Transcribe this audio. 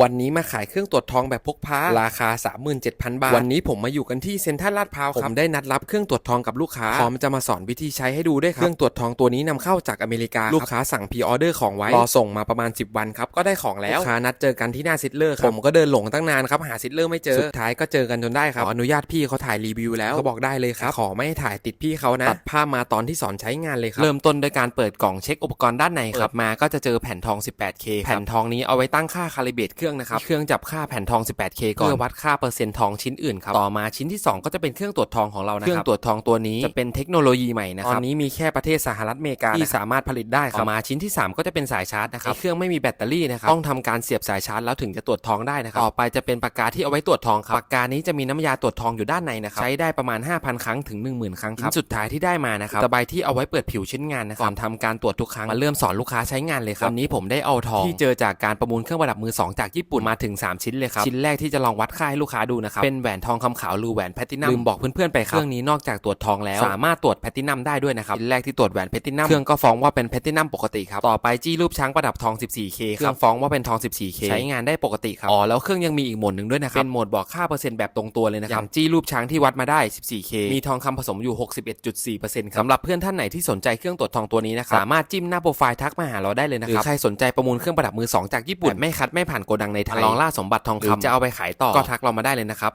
วันนี้มาขายเครื่องตรวจทองแบบพกพาราคา 37,000 บาท วันนี้ผมมาอยู่กันที่เซ็นทรัลลาดพร้าวครับผมได้นัดรับเครื่องตรวจทองกับลูกค้าพร้อมจะมาสอนวิธีใช้ให้ดูด้วยครับเครื่องตรวจทองตัวนี้นำเข้าจากอเมริกาลูกค้าสั่งพรีออเดอร์ของไว้รอส่งมาประมาณ 10 วันครับก็ได้ของแล้วลูกค้านัดเจอกันที่หน้าซิดเลอร์ครับผมก็เดินหลงตั้งนานครับหาซิดเลอร์ไม่เจอสุดท้ายก็เจอกันจนได้ครับขออนุญาตพี่เขาถ่ายรีวิวแล้วก็บอกได้เลยครับขอไม่ให้ถ่ายติดพี่เขานะตัดภาพมาตอนที่สอนใช้งานเลยครับเริ่มต้นโดยการเปิดกล่องเช็คอุปกรณ์ด้านในครับมาก็จะเจอแผ่นทอง 18K แผ่นทองนี้เอาไว้ตั้งค่าคาลิเบรตเครื่องนะครับเครื่องจับค่าแผ่นทอง 18K ก่อนเพื่อวัดค่าเปอร์เซ็นต์ทองชิ้นอื่นครับต่อมาชิ้นที่ 2 ก็จะเป็นเครื่องตรวจทองของเรานะครับเครื่องตรวจทองตัวนี้จะเป็นเทคโนโลยีใหม่นะครับตอนนี้มีแค่ประเทศสหรัฐอเมริกาที่สามารถผลิตได้ครับต่อมาชิ้นที่ 3 ก็จะเป็นสายชาร์จนะครับเครื่องไม่มีแบตเตอรี่นะครับต้องทำการเสียบสายชาร์จแล้วถึงจะตรวจทองได้นะครับต่อไปจะเป็นปากกาที่เอาไว้ตรวจทองครับปากกานี้จะมีน้ำยาตรวจทองอยู่ด้านในนะครับใช้ได้ประมาณ 5,000 ครั้งถึง 10,000 ครั้งครับชิ้นสุดท้ายที่ได้มานะครับตะไบที่เอาไว้เปิดผิวชิ้นงานนะครับก่อนทำการตรวจทุกครั้งมาเริ่มสอนลูกค้าใช้งานเลยครับวันนี้ผมได้เอาทองที่เจอจากการประมูลเครื่องประดับมือสองจากญี่ปุ่นมาถึง 3 ชิ้นเลยครับ ชิ้นแรกที่จะลองวัดค่าให้ลูกค้าดูนะครับ เป็นแหวนทองคำขาวหรือแหวนแพลตินัมลืมบอกเพื่อนๆไปครับเครื่องนี้นอกจากตรวจทองแล้ว สามารถตรวจแพลตินัมได้ด้วยนะครับชิ้นแรกที่ตรวจแหวนแพลตินัมเครื่องก็ฟ้องว่าเป็นแพลตินัมปกติครับต่อไปจี้รูปช้างประดับทอง 14K เครื่องฟ้องว่าเป็นทอง 14K ใช้งานได้ปกติครับอ๋อแล้วเครื่องยังมีอีกโหมดหนึ่งด้วยนะครับเป็นโหมดบอกค่าเปอร์เซ็นต์แบบตรงตัวเลยนะครับอย่างจี้รูปช้างที่วัดมาได้ 14K มีทองคำผสมอยู่ 61.4%ครับสำหรับเพื่อนท่านไหนที่สนใจเครื่องตรวจทองตัวนี้นะครับสามารถจิ้มหน้าโปรไฟล์ทักมาหาเราได้เลยนะครับหรือใครสนใจประมูลเครื่องประดับมือสองจากญี่ปุ่นไม่คัดไม่ผ่านโกดังในไทยลองล่าสมบัติทองคำจะเอาไปขายต่อก็ทักเรามาได้เลยนะครับ